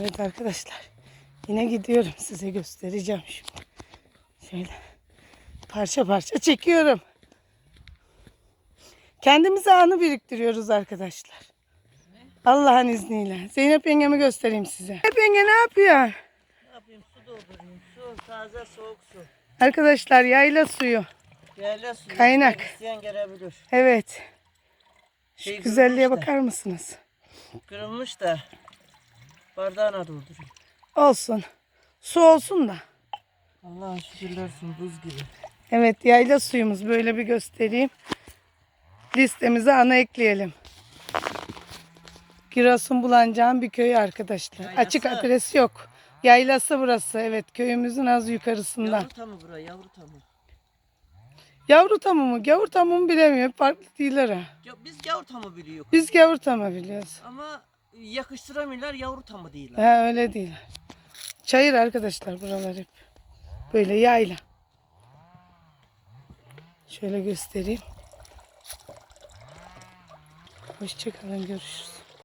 Evet arkadaşlar. Yine gidiyorum. Size göstereceğim şimdi. Şöyle parça parça çekiyorum. Kendimize anı biriktiriyoruz arkadaşlar. Allah'ın izniyle. Zeynep yengemi göstereyim size. Zeynep yenge ne yapıyor? Ne yapayım? Su doldurayım. Su, taze soğuk su. Arkadaşlar yayla suyu. Yerle su. Kaynak. İsteyen gelebilir. Evet. Şu Şey güzelliğe kırılmış da. bakar mısınız? Kırılmış da bardağına doldurayım. Olsun. Su olsun da. Allah'a şükürler olsun buz gibi. Evet yayla suyumuz böyle bir göstereyim. Listemize ana ekleyelim. Giresun Bulancağın bir köyü arkadaşlar. Yaylası. Açık adresi yok. Yaylası burası evet köyümüzün az yukarısında. Yavru tamı bura yavru tamı. Yavru tamı mı? Gavur tamı mı bilemiyorum. Farklı değiller ha. Biz yavru tamı biliyoruz. Biz gavur tamı biliyoruz. Ama yakıştıramıyorlar yavru tamı değiller. Ha öyle değil. Çayır arkadaşlar buralar hep. Böyle yayla. Şöyle göstereyim. Hoşçakalın görüşürüz.